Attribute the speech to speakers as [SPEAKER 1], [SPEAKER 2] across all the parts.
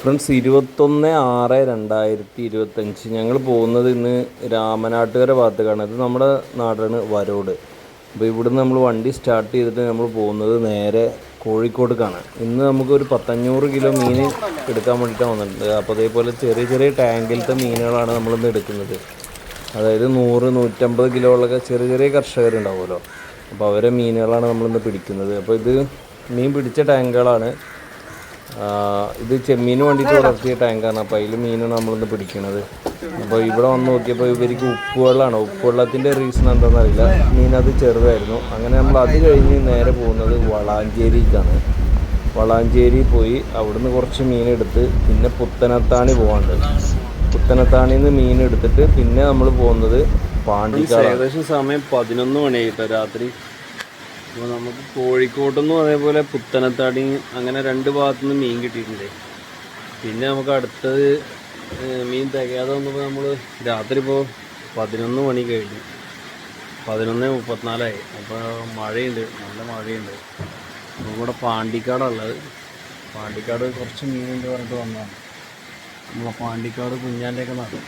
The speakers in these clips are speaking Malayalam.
[SPEAKER 1] ഫ്രണ്ട്സ് ഇരുപത്തൊന്ന് ആറ് രണ്ടായിരത്തി ഇരുപത്തഞ്ച് ഞങ്ങൾ പോകുന്നത് ഇന്ന് രാമനാട്ടുകര ഭാഗത്തേക്കാണ്. ഇത് നമ്മുടെ നാടാണ് വരോട്. അപ്പോൾ ഇവിടുന്ന് നമ്മൾ വണ്ടി സ്റ്റാർട്ട് ചെയ്തിട്ട് നമ്മൾ പോകുന്നത് നേരെ കോഴിക്കോടേക്കാണ്. ഇന്ന് നമുക്കൊരു പത്തഞ്ഞൂറ് കിലോ മീൻ എടുക്കാൻ വേണ്ടിയിട്ടാണ് വന്നിട്ടുണ്ട് അപ്പോൾ അതേപോലെ ചെറിയ ചെറിയ ടാങ്കിലത്തെ മീനുകളാണ് നമ്മളിന്ന് എടുക്കുന്നത്. അതായത് നൂറ് നൂറ്റമ്പത് കിലോ ഉള്ളൊക്കെ ചെറിയ ചെറിയ കർഷകരുണ്ടാവുമല്ലോ. അപ്പോൾ അവരെ മീനുകളാണ് നമ്മളിന്ന് പിടിക്കുന്നത്. അപ്പോൾ ഇത് മീൻ പിടിച്ച ടാങ്കുകളാണ്. ഇത് ചെമ്മീന് വേണ്ടിയിട്ട് വളർത്തിയ ടാങ്കാണ്. അപ്പോൾ അതിൽ മീനാണ് നമ്മളിന്ന് പിടിക്കുന്നത് അപ്പോൾ ഇവിടെ വന്ന് നോക്കിയപ്പോൾ ഇവർക്ക് ഉപ്പ് വെള്ളമാണ് ഉപ്പ് വെള്ളത്തിന്റെ റീസൺ എന്താണെന്ന് അറിയില്ല. മീൻ അത് ചെറുതായിരുന്നു. അങ്ങനെ നമ്മൾ അത് കഴിഞ്ഞ് നേരെ പോകുന്നത് വളാഞ്ചേരിക്കാണ്. വളാഞ്ചേരി പോയി അവിടുന്ന് കുറച്ച് മീൻ എടുത്ത് പിന്നെ പുത്തനത്താണി പോകാണ്ട് പുത്തനത്താണിയിൽ നിന്ന് മീൻ എടുത്തിട്ട് പിന്നെ നമ്മൾ പോകുന്നത് പാണ്ടിക്കാട് ഏകദേശം സമയം പതിനൊന്ന് മണിയായിട്ടോ രാത്രി അപ്പോൾ നമുക്ക് കോഴിക്കോട്ടുനിന്നും അതേപോലെ പുത്തനത്താടി അങ്ങനെ രണ്ട് ഭാഗത്തു നിന്ന് മീൻ കിട്ടിയിട്ടുണ്ട്. പിന്നെ നമുക്ക് അടുത്തത് മീൻ തികയാതെ വന്നപ്പോൾ നമ്മൾ രാത്രി ഇപ്പോൾ പതിനൊന്ന് മണി കഴിഞ്ഞു. പതിനൊന്ന് മുപ്പത്തിനാലായി. അപ്പോൾ മഴയുണ്ട് നല്ല മഴയുണ്ട്. അപ്പോൾ ഇവിടെ പാണ്ടിക്കാടുള്ളത് പാണ്ടിക്കാട് കുറച്ച് മീനുണ്ട് പറഞ്ഞിട്ട് വന്നതാണ്. നമ്മളെ പാണ്ടിക്കാട് കുഞ്ഞാന്റെയൊക്കെ നടക്കും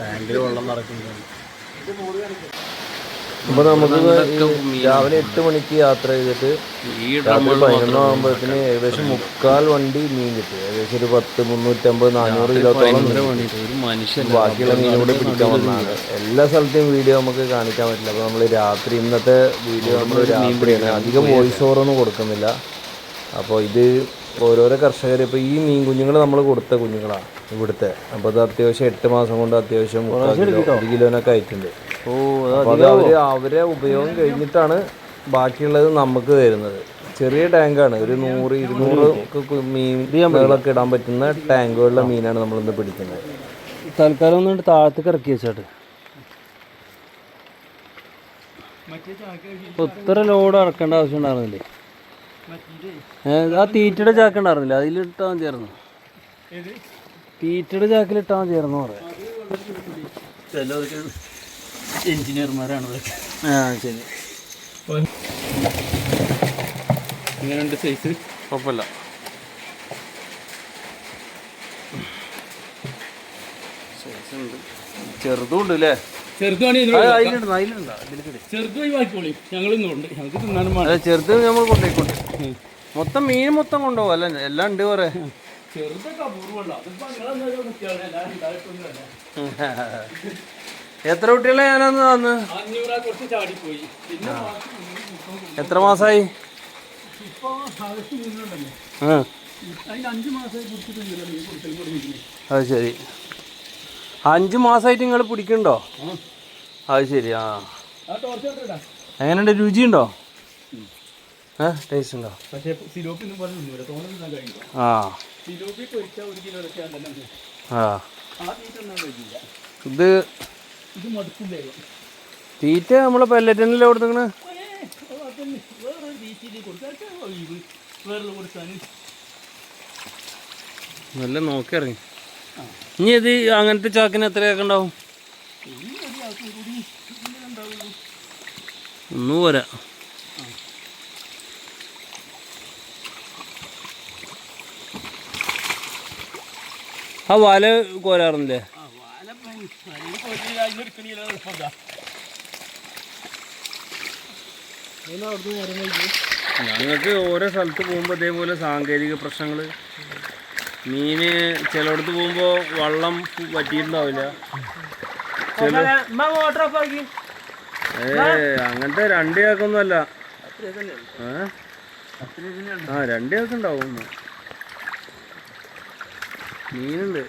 [SPEAKER 1] ടാങ്കിൽ വെള്ളം നിറക്കുന്നുണ്ട് അപ്പോൾ നമുക്ക് രാവിലെ എട്ട് മണിക്ക് യാത്ര ചെയ്തിട്ട് രാത്രി പതിനൊന്നാകുമ്പോഴത്തേന് ഏകദേശം മുക്കാൽ വണ്ടി മീൻ കിട്ടി. ഏകദേശം ഒരു പത്ത് മുന്നൂറ്റമ്പത് നാനൂറ് കിലോത്തോളം ബാക്കിയുള്ള മീൻ കൂടെ പിടിക്കാൻ വന്നതാണ് എല്ലാ സ്ഥലത്തെയും വീഡിയോ നമുക്ക് കാണിക്കാൻ പറ്റില്ല. അപ്പോൾ നമ്മൾ രാത്രി ഇന്നത്തെ വീഡിയോ നമ്മൾ രാത്രിയാണ്. അധികം വോയിസ് ഓവർ ഒന്നും കൊടുക്കുന്നില്ല. അപ്പോൾ ഇത് ഓരോരോ കർഷകർ ഇപ്പോൾ ഈ മീൻ കുഞ്ഞുങ്ങൾ നമ്മൾ കൊടുത്ത കുഞ്ഞുങ്ങളാണ് ഇവിടുത്തെ. അപ്പോൾ അത് അത്യാവശ്യം എട്ട് മാസം കൊണ്ട് അത്യാവശ്യം ഒരു കിലോനൊക്കെ ആയിട്ടുണ്ട്.
[SPEAKER 2] ഓ
[SPEAKER 1] അപ്പോൾ അത് അവർ അവരെ ഉപയോഗം കഴിഞ്ഞിട്ടാണ് ബാക്കിയുള്ളത് നമുക്ക് തരുന്നത്. ചെറിയ ടാങ്കാണ്. ഒരു നൂറ് ഇരുന്നൂറ് ഒക്കെ മീൻ വെള്ളമൊക്കെ ഇടാൻ പറ്റുന്ന ടാങ്കുകളിലെ മീനാണ് നമ്മളിന്ന് പിടിക്കുന്നത്.
[SPEAKER 2] തൽക്കാലം ഒന്നും താഴത്തേക്ക് ഇറക്കി വെച്ചാട്ട്. ഇപ്പൊ ഇത്ര ലോഡ് ഇറക്കേണ്ട ആവശ്യം ഉണ്ടായിരുന്നില്ലേ? ആ തീറ്റയുടെ ചാക്ക് ഉണ്ടായിരുന്നില്ല? അതിലിട്ടാൻ മതിയായിരുന്നു തീറ്റയുടെ ചാക്കിൽ ഇട്ടാൽ മതിയായിരുന്നു പറയാം.
[SPEAKER 3] എഞ്ചിനീയർമാരാണ്
[SPEAKER 2] ആ ശരി.
[SPEAKER 3] ഇങ്ങനെയുണ്ട് സൈസ്
[SPEAKER 2] കുഴപ്പമില്ല. ചെറുതും ഉണ്ട് അല്ലേ? അതിലേക്ക്
[SPEAKER 3] ചെറുത് ഒഴിവാക്കിക്കോളി ഞങ്ങൾ
[SPEAKER 2] ചെറുത് നമ്മൾ കൊണ്ടേക്കൊണ്ട് മൊത്തം മീൻ മൊത്തം കൊണ്ടുപോകും. അല്ല എല്ലാം ഉണ്ട് കുറെ എത്ര കുട്ടികളെ ഞാനന്ന് തന്ന് എത്ര
[SPEAKER 3] മാസായി? മാസമായി
[SPEAKER 2] അത് ശരി. അഞ്ചു മാസമായിട്ട് നിങ്ങൾ പിടിക്കണ്ടോ അത് ശരി ആ. എങ്ങനെയുണ്ട്? രുചിയുണ്ടോ? ടേസ്റ്റ് ഉണ്ടോ?
[SPEAKER 3] പക്ഷേ സിലോപ്പി
[SPEAKER 2] ആ. ആ. ഇത് തീറ്റ നമ്മളെ പെല്ലറ്റിനല്ലേ കൊടുത്തിക്കണ് നല്ല നോക്കി ഇറങ്ങി. ഇനി ഇത് അങ്ങനത്തെ ചാക്കിന് എത്രയൊക്കെ ഉണ്ടാവും? ഒന്നും പോരാ ആ വല കോരാറുണ്ടല്ലേ? ഞങ്ങൾക്ക് ഓരോ സ്ഥലത്ത് പോകുമ്പോൾ ഇതേപോലെ സാങ്കേതിക പ്രശ്നങ്ങൾ മീന് ചിലയിടത്ത് പോകുമ്പോൾ വള്ളം പറ്റിയിട്ടുണ്ടാവില്ല
[SPEAKER 3] മോട്ടർ ഓഫ് ആക്കി?
[SPEAKER 2] ഏ അങ്ങനത്തെ രണ്ട് ചാക്കൊന്നുമല്ല? ആ രണ്ട് ചാക്കുണ്ടാവും. മീനുണ്ട്.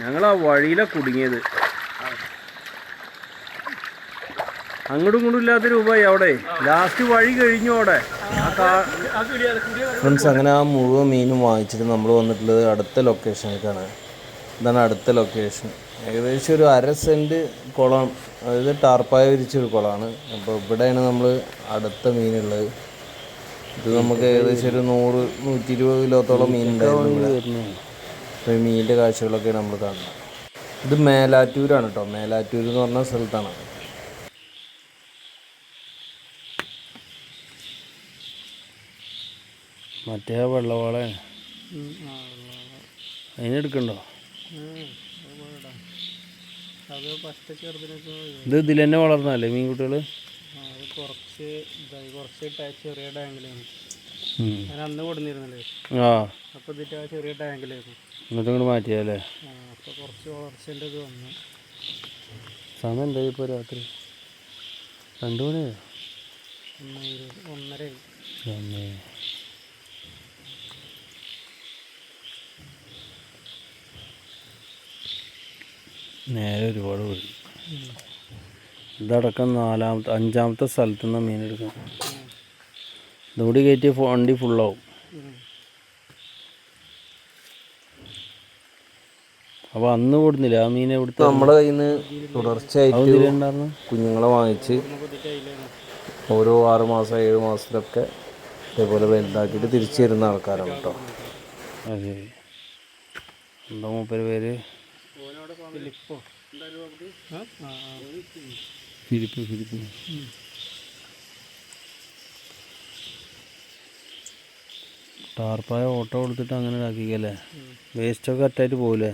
[SPEAKER 2] ഞങ്ങൾ ആ വഴിയിലാ കുടുങ്ങിയത്. അങ്ങോട്ടും ഇങ്ങോട്ടും ഇല്ലാത്ത രൂപയായി അവിടെ. ലാസ്റ്റ് വഴി കഴിഞ്ഞു അവിടെ.
[SPEAKER 1] ഫ്രണ്ട്സ് അങ്ങനെ ആ മുഴുവൻ മീനും വാങ്ങിച്ചിട്ട് നമ്മൾ വന്നിട്ടുള്ളത് അടുത്ത ലൊക്കേഷനിലേക്കാണ് ഇതാണ് അടുത്ത ലൊക്കേഷൻ ഏകദേശം ഒരു അര സെന്റ് കുളം അതായത് ടാർപ്പായ വിരിച്ചൊരു കുളമാണ്. അപ്പോൾ ഇവിടെയാണ് നമ്മൾ അടുത്ത മീനുള്ളത്. ഇത് നമുക്ക് ഏകദേശം ഒരു നൂറ് നൂറ്റി ഇരുപത് കിലോത്തോളം മീൻ ഉണ്ടായിരുന്നു മീനിന്റെ കാഴ്ചകളൊക്കെ നമ്മൾ കാണുന്നത് ഇത് മേലാറ്റൂരാണ് കേട്ടോ മേലാറ്റൂർ എന്ന് പറഞ്ഞ സ്ഥലത്താണ്. മറ്റേ വെള്ളവാളയാണ് അതിനെടുക്കണ്ടോ ഇത് ഇതിൽ തന്നെ വളർന്നാലേ മീൻകുട്ടികൾ
[SPEAKER 3] കുറച്ച് ഇതായി. കുറച്ച് ടാ- ചെറിയ ടാങ്കിലാണ് ഞാൻ അന്ന് കൊടുന്നിരുന്നല്ലേ അപ്പോൾ ഇതിട്ട് ആ ചെറിയ ടാങ്കിലായിരുന്നു.
[SPEAKER 1] എന്നിട്ട് ഇങ്ങോട്ട് മാറ്റിയല്ലേ
[SPEAKER 3] ആ അപ്പോൾ കുറച്ച് വളർച്ചേന്റെ ഇത് വന്നു.
[SPEAKER 1] സമയം എന്തായി ഇപ്പോൾ രാത്രി? രണ്ട് മണിയോ
[SPEAKER 3] ഒന്ന് ഇരുപത് ഒന്നര ആയി.
[SPEAKER 1] നേരെ ഒരുപാട് പോയി. ഇതടക്കം നാലാമത്തെ അഞ്ചാമത്തെ സ്ഥലത്തു നിന്ന് മീൻ എടുക്കണം ഇതുകൂടി കയറ്റി വണ്ടി ഫുള്ളാവും
[SPEAKER 3] അപ്പൊ
[SPEAKER 1] അപ്പോൾ അന്ന് കൊടുന്നില്ല? ആ മീൻ എവിടുത്തെ? നമ്മുടെ കയ്യിൽ നിന്ന് തുടർച്ചയായിട്ട്
[SPEAKER 2] ഉണ്ടായിരുന്നു?
[SPEAKER 1] കുഞ്ഞുങ്ങളെ വാങ്ങിച്ച് ഓരോ ആറ് മാസം ഏഴ് മാസത്തിലൊക്കെ ഇതേപോലെ വലുതാക്കിയിട്ട് തിരിച്ചു തരുന്ന ആൾക്കാരാണ് കേട്ടോ. അതെ. എന്താ മൂപ്പര് പേര്?
[SPEAKER 3] ഫിലിപ്പോ.
[SPEAKER 1] ഫിലിപ്പ് ടാർപ്പായ ഓട്ടോ കൊടുത്തിട്ട് അങ്ങനെ ഇതാക്കിക്കല്ലേ? വേസ്റ്റൊക്കെ കറക്റ്റായിട്ട് പോകില്ലേ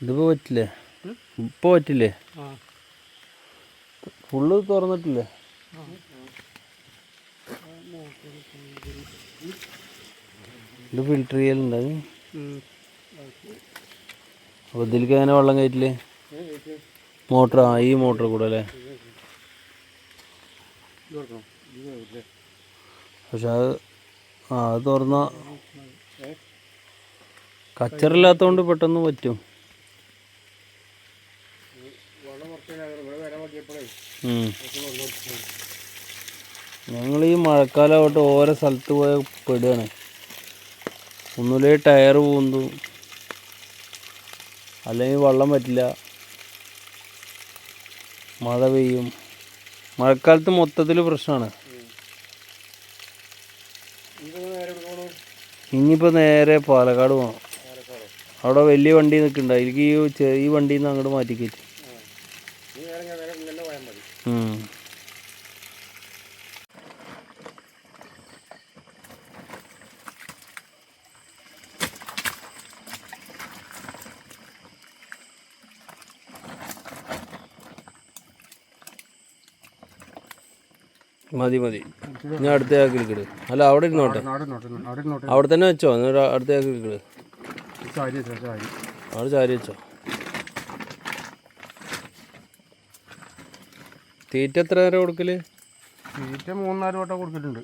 [SPEAKER 1] ഇതിപ്പോ പറ്റില്ലേ? ഇപ്പൊ പറ്റില്ലേ? ഫുള്ള് തുറന്നിട്ടില്ലേ? ഇത് ഫിൽട്ടർ ചെയ്യലുണ്ട്. അത്. അപ്പോൾ ഇതിലേക്ക് എങ്ങനെ വെള്ളം കയറ്റില്ലേ മോട്ടർ ആ ഈ മോട്ടർ കൂടെ അല്ലേ? പക്ഷെ അത് ആ അത് തുറന്ന കച്ചറില്ലാത്തതുകൊണ്ട് പെട്ടെന്ന് പറ്റും. ഞങ്ങൾ ഈ മഴക്കാലമായിട്ട് ഓരോ സ്ഥലത്ത് പോയ പെടുകയാണ് ഒന്നുമില്ലേ ടയർ പോകുന്നു അല്ലെങ്കിൽ വെള്ളം പറ്റില്ല. മഴ പെയ്യും. മഴക്കാലത്ത് മൊത്തത്തിൽ പ്രശ്നമാണ് ഇനിയിപ്പോൾ നേരെ പാലക്കാട് പോകണം അവിടെ വലിയ വണ്ടി നിൽക്കുന്നുണ്ട് അതിലേക്ക് ഈ ചെറിയ വണ്ടിയിൽ നിന്ന് അങ്ങോട്ട് മാറ്റി മതി മതി. ഞാൻ അടുത്ത എടുക്കട് അല്ല അവിടെ ഇരുന്നോട്ടെ.
[SPEAKER 3] അവിടെ
[SPEAKER 1] തന്നെ വെച്ചോ. എന്നിട്ട് അടുത്ത ആക്കി
[SPEAKER 3] സാരി
[SPEAKER 1] അവിടെ ചാരി വെച്ചോ. തീറ്റ എത്ര നേരം കൊടുക്കൽ?
[SPEAKER 3] തീറ്റ മൂന്നാൽ വട്ടം കൊടുത്തിട്ടുണ്ട്.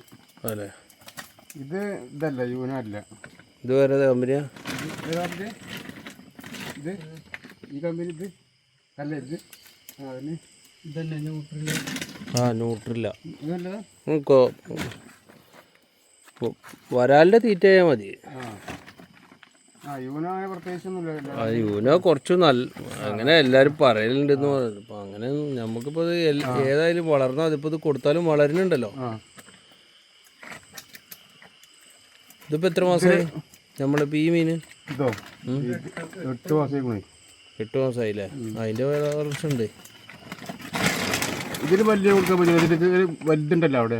[SPEAKER 1] അല്ലേ
[SPEAKER 3] ഇത് ഇതല്ല യൂനല്ല
[SPEAKER 1] ഇത് വേറെ കമ്പനിയാ?
[SPEAKER 3] ഇത് ഈ കമ്പനി ഇത്? അല്ല ഇത്? അതിന്
[SPEAKER 1] ആ ന്യൂട്രില്ല വരാലിന്റെ തീറ്റയാ മതി.
[SPEAKER 3] യൂനോ
[SPEAKER 1] കുറച്ച് നല്ല അങ്ങനെ എല്ലാവരും പറയലുണ്ടെന്ന് പറയുന്നത് അപ്പം അങ്ങനെ നമുക്കിപ്പോൾ ഇത് എൽ- ഏതായാലും വളർന്നാൽ അതിപ്പോൾ ഇത് കൊടുത്താലും വളരുന്നുണ്ടല്ലോ.
[SPEAKER 3] ഇതിപ്പോ
[SPEAKER 1] ഇതിപ്പോൾ എത്ര മാസമായി നമ്മളിപ്പോൾ ഈ മീൻ?
[SPEAKER 3] ഇത്? എട്ട് മാസമായി.
[SPEAKER 1] എട്ട് മാസമായില്ലേ അതിന്റെ വേറെ കുറച്ചുണ്ട്
[SPEAKER 3] ഇതിൽ വലിയ കൊടുക്കാൻ പറ്റും വലുതുണ്ടല്ലോ അവിടെ.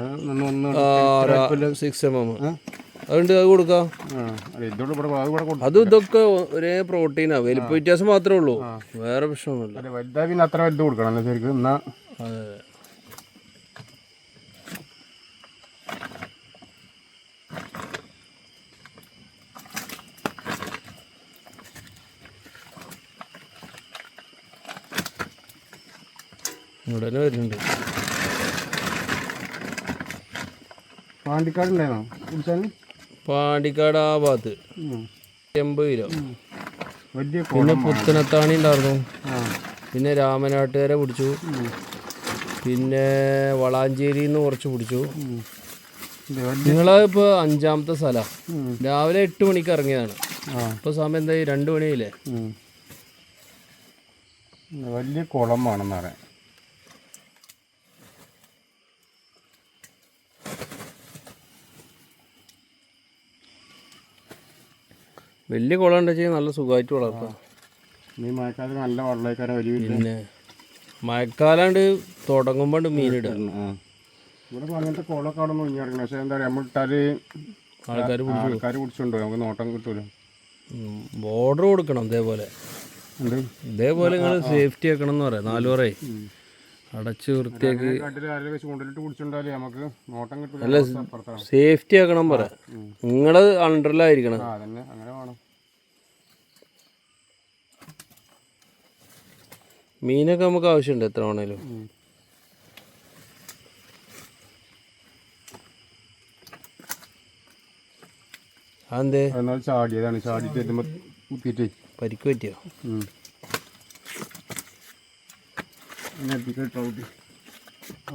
[SPEAKER 1] സിക്സ് എം എം അതുകൊണ്ട് അത് കൊടുക്കാം.
[SPEAKER 3] അത്
[SPEAKER 1] ഇതൊക്കെ ഒരേ പ്രോട്ടീനാ വലിപ്പ വ്യത്യാസം മാത്രമേ ഉള്ളൂ. വേറെ പ്രശ്നമൊന്നുമില്ല.
[SPEAKER 3] വലുതാ പിന്നെ അത്ര വലുത് കൊടുക്കണം. ശരിക്കും എന്നാ
[SPEAKER 1] ഇവിടെ തന്നെ വരുന്നുണ്ട്.
[SPEAKER 3] പാണ്ടിക്കാട് ഉണ്ടായിരുന്നോ? കുടിച്ചാൽ
[SPEAKER 1] പാണ്ടിക്കാട് ആ ഭാഗത്ത് എൺപത് കിലോ. പിന്നെ പുത്തനത്താണി ഉണ്ടായിരുന്നു. പിന്നെ രാമനാട്ടുകാരെ പിടിച്ചു. പിന്നെ വളാഞ്ചേരിയിൽ നിന്ന് കുറച്ച് പിടിച്ചു. നിങ്ങളിപ്പോൾ അഞ്ചാമത്തെ സ്ഥലമാണ് രാവിലെ എട്ട് മണിക്ക് ഇറങ്ങിയതാണ്.
[SPEAKER 3] ഇപ്പൊ
[SPEAKER 1] ഇപ്പോൾ സമയം എന്തായി? രണ്ട് മണിയില്ലേ.
[SPEAKER 3] വലിയ കുളം വേണമെന്ന് പറയാം.
[SPEAKER 1] വലിയ കുളം ഉണ്ട് വെച്ചാൽ നല്ല സുഖമായിട്ട് വളർത്താം.
[SPEAKER 3] ഈ മഴക്കാലത്ത് നല്ല വെള്ളക്കാരം വലിയ
[SPEAKER 1] പിന്നെ മഴക്കാലാണ്ട് തുടങ്ങുമ്പോൾ മീനിടുക
[SPEAKER 3] ഇവിടെ അങ്ങനത്തെ കുളമൊക്കെ അവിടെ നിന്ന് ഇറങ്ങണം പക്ഷേ എന്താ പറയുക നമ്മൾ ഇട്ടാൽ
[SPEAKER 1] ആൾക്കാർ
[SPEAKER 3] ആൾക്കാർ പിടിച്ചുണ്ടോ നമുക്ക് നോട്ടം കിട്ടൂല.
[SPEAKER 1] ബോർഡർ കൊടുക്കണം ഇതേപോലെ. ഇതേപോലെ നിങ്ങൾ സേഫ്റ്റി ആക്കണം എന്ന് പറയാം. നാലു പറയേ. അടച്ച് വൃത്തിയാക്കി. അല്ല സേഫ്റ്റി ആക്കണം പറ. നിങ്ങൾ അണ്ടറിലായിരിക്കണം. മീനൊക്കെ നമുക്ക് ആവശ്യമുണ്ട് എത്ര വേണേലും. അതെന്തേ?
[SPEAKER 3] ചാടിയതാണ്. ചാടി പരിക്ക് ചാടിയിട്ട് കുത്തിയിട്ടേ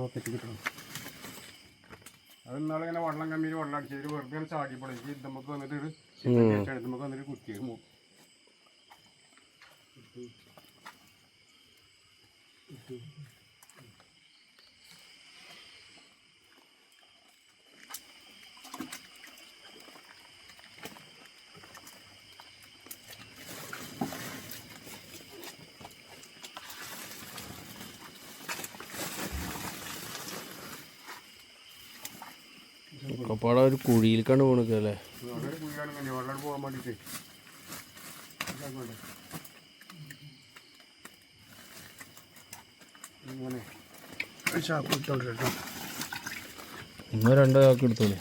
[SPEAKER 1] പരിക്ക് പറ്റിയോ
[SPEAKER 3] അത് ഇന്നാളെ ഇങ്ങനെ വെള്ളം കമ്മിയിൽ വെള്ളം അടിച്ചിട്ട് വെറുതെ ചാടിയപ്പോൾ എനിക്ക് നമുക്ക് വന്നിട്ട് ഒരു നമുക്ക് വന്നിട്ട് കുത്തിയത് മൂ
[SPEAKER 1] ഒക്കെപ്പാടെ ഒരു കുഴിയിൽ കണ്ട് പോണിക്കല്ലേ
[SPEAKER 3] പോകാൻ വേണ്ടിയിട്ട് ഇങ്ങനെ ചാക്ക്
[SPEAKER 1] രണ്ടോ ചാക്ക് എടുത്തോളൂ.